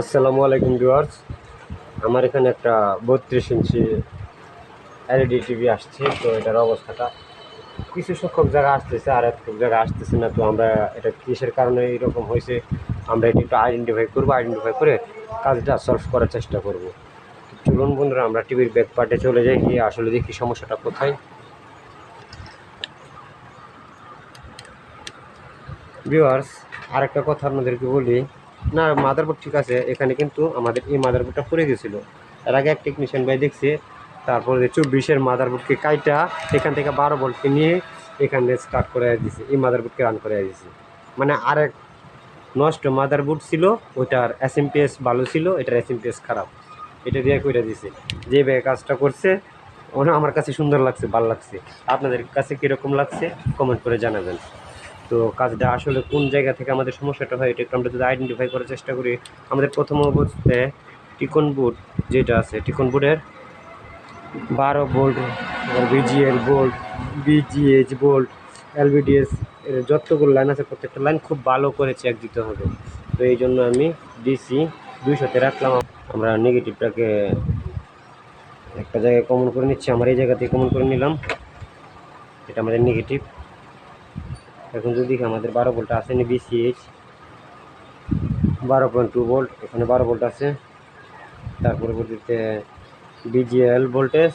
আসসালামু আলাইকুম ভিউয়ার্স। আমার এখানে একটা বত্রিশ ইঞ্চি এলইডি টিভি আসছে, তো এটার অবস্থাটা কিছু সংখ্যক জায়গা আসতেছে আর এক জায়গা আসতেছে না, তো আমরা এটা কিসের কারণে এরকম হয়েছে, আমরা এটা একটু আইডেন্টিফাই করব আইডেন্টিফাই করে কাজটা সলভ করার চেষ্টা করব। চলুন বন্ধুরা, আমরা টিভির ব্যাক পার্টে চলে যাই, গিয়ে আসলে দেখি সমস্যাটা কোথায়। ভিউয়ার্স, আরেকটা কথা আপনাদেরকে বলি না মাদারবোর্ড ঠিক আছে, এখানে কিন্তু আমাদের এই মাদারবোর্ডটা পড়ে গেছিল এর আগে এক টেকনিশিয়ান ভাই দেখছে, তারপরে চব্বিশের মাদারবোর্ডকে কাইটা এখান থেকে বারো ভোল্টকে নিয়ে এখানে স্টার্ট করে দিয়েছে, এই মাদারবোর্ডকে রান করে দিয়েছে। মানে আরেক নষ্ট মাদারবোর্ড ছিল, ওইটার এস এম পি এস ভালো ছিল, এটার এস এম পি এস খারাপ। এটা দিয়ে করে দিছে, যে ভাই কাজটা করছে, ওনা আমার কাছে সুন্দর লাগছে, ভালো লাগছে। আপনাদের কাছে কীরকম লাগছে কমেন্ট করে জানাবেন। তো কাজটা আসলে কোন জায়গা থেকে আমাদের সমস্যাটা হয়, এটা একটু আমরা যদি আইডেন্টিফাই করার চেষ্টা করি। আমাদের প্রথম অবস্থায় টিকন বোর্ড যেটা আছে, টিকন বোর্ডের বারো volt BGL volt BGH volt LBDS এর যতগুলো লাইন আছে প্রত্যেকটা লাইন খুব ভালো করে চেক দিতে হবে। তো এই জন্য আমি ডিসি দুইশোতে রাখলাম। আমরা নেগেটিভটাকে একটা জায়গায় কমন করে নিচ্ছি, আমার এই জায়গা থেকে কমন করে নিলাম। এটা আমাদের নেগেটিভ এখন যদি আমাদের বারো ভোল্ট আছে নি বিসিএইচ বারো পয়েন্ট টু ভোল্ট, এখানে বারো ভোল্ট আছে। তার পরবর্তীতে BGL voltage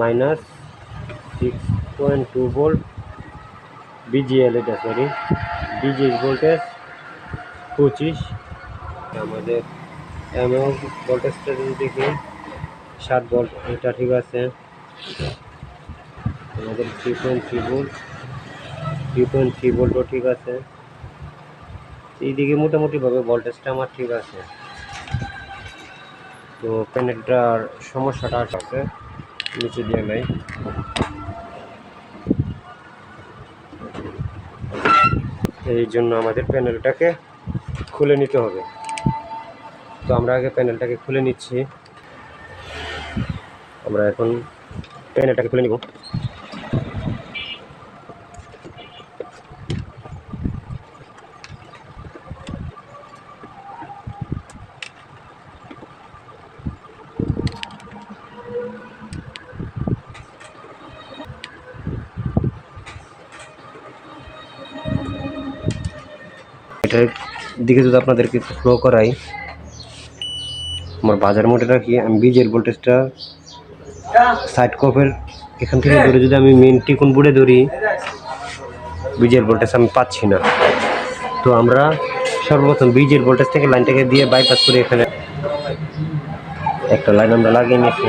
minus six point two volt BGL এটা সরি বিজিএস ভোল্টেজ পঁচিশ। আমাদের এমও ভোল্টেজটা যদি দেখি, সাত ভোল্ট, এটা ঠিক আছে। আমাদের three point three volt three point three ভোল্টও ঠিক আছে। এইদিকে মোটামুটিভাবে ভোল্টেজটা আমার ঠিক আছে। তো প্যানেলটার সমস্যাটা আছে? নিচে দিয়ে নাই এই জন্য আমাদের প্যানেলটাকে খুলে নিতে হবে। তো আমরা আগে প্যানেলটাকে খুলে নিচ্ছি। আমরা এখন প্যানেলটাকে খুলে নিব। এটার দিকে যদি আপনাদেরকে ফ্লো করাই আমার বাজার মোটে রাখি আমি বীজের ভোল্টেজটা সাইড কপের এখান থেকে ধরে যদি আমি মেন টিকুন বুড়ে ধরি বীজের ভোল্টেজ আমি পাচ্ছি না। তো আমরা সর্বপ্রথম বীজের ভোল্টেজ থেকে লাইনটাকে দিয়ে বাইপাস করে এখানে একটা লাইন আমরা লাগিয়ে নিয়েছি।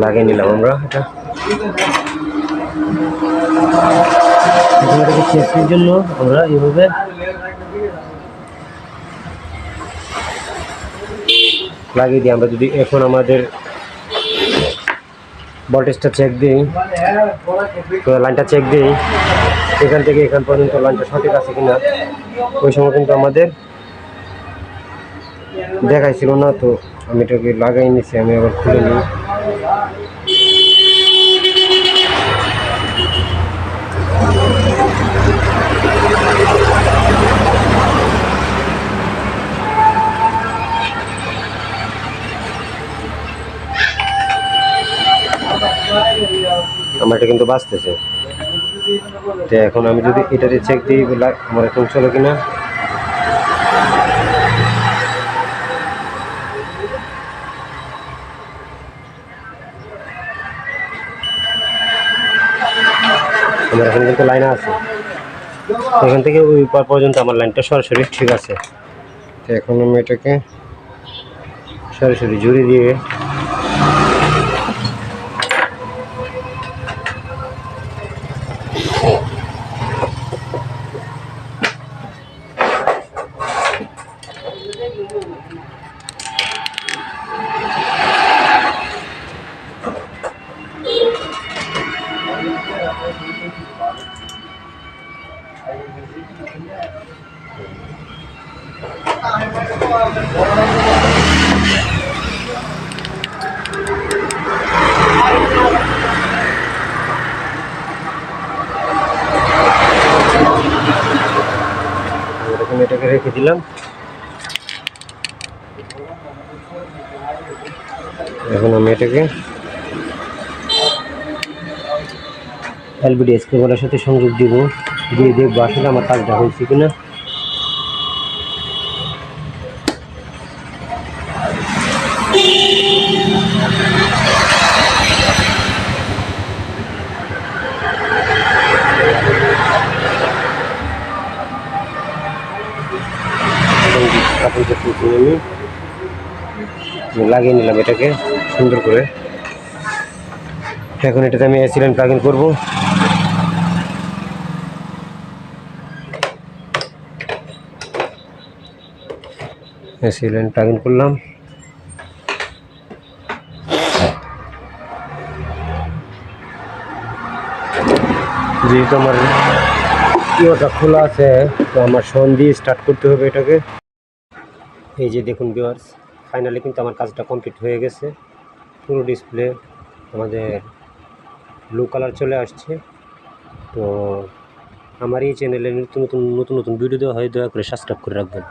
লাগিয়ে নিলাম আমরা এটা। এটাকে জন্য আমরা এইভাবে লাগিয়ে দিই আমরা যদি এখন আমাদের ভোল্টেজটা চেক দিই। তো লাইনটা চেক দিই। এখান থেকে এখান পর্যন্ত লাইনটা সঠিক আছে কিনা, ওই সময় কিন্তু আমাদের দেখাইছিল না তো। আমি এটাকে লাগাই নিছি, আমি আবার খুলে নিই। আমার এটা কিন্তু বাঁচতেছে। তো এখন আমি যদি এটাতে চেক দিই আমার এখন চলো কিনা? আমার এখন কিন্তু লাইনে আছে। এখান থেকে ওই পার পর্যন্ত আমার লাইনটা সরাসরি ঠিক আছে। তো এখন আমি এটাকে সরাসরি জুড়ে দিয়ে এরকম এটাকে রেখে দিলাম। এখন আমি এটাকে এলবিডি স্কেবলের সাথে সংযোগ দিব। দিয়ে দেখব আসলে আমার কাজটা হয়েছে কিনা। কাপড়টা তুলে আমি লাগিয়ে নিলাম এটাকে সুন্দর করে। এখন এটাতে আমি লাইন প্লাগ করব। এসি লাইন প্লাগ ইন করলাম। যেহেতু আমার ইয়েটা খোলা আছে, তো আমার সন দিয়ে স্টার্ট করতে হবে এটাকে। এই যে দেখুন ভিউয়ার্স ফাইনালি কিন্তু আমার কাজটা কমপ্লিট হয়ে গেছে। পুরো ডিসপ্লে আমাদের ব্লু কালার চলে আসছে। তো আমার এই চ্যানেলে নতুন নতুন নতুন নতুন ভিডিও দেওয়া হয়, দয়া করে সাবস্ক্রাইব করে রাখবেন।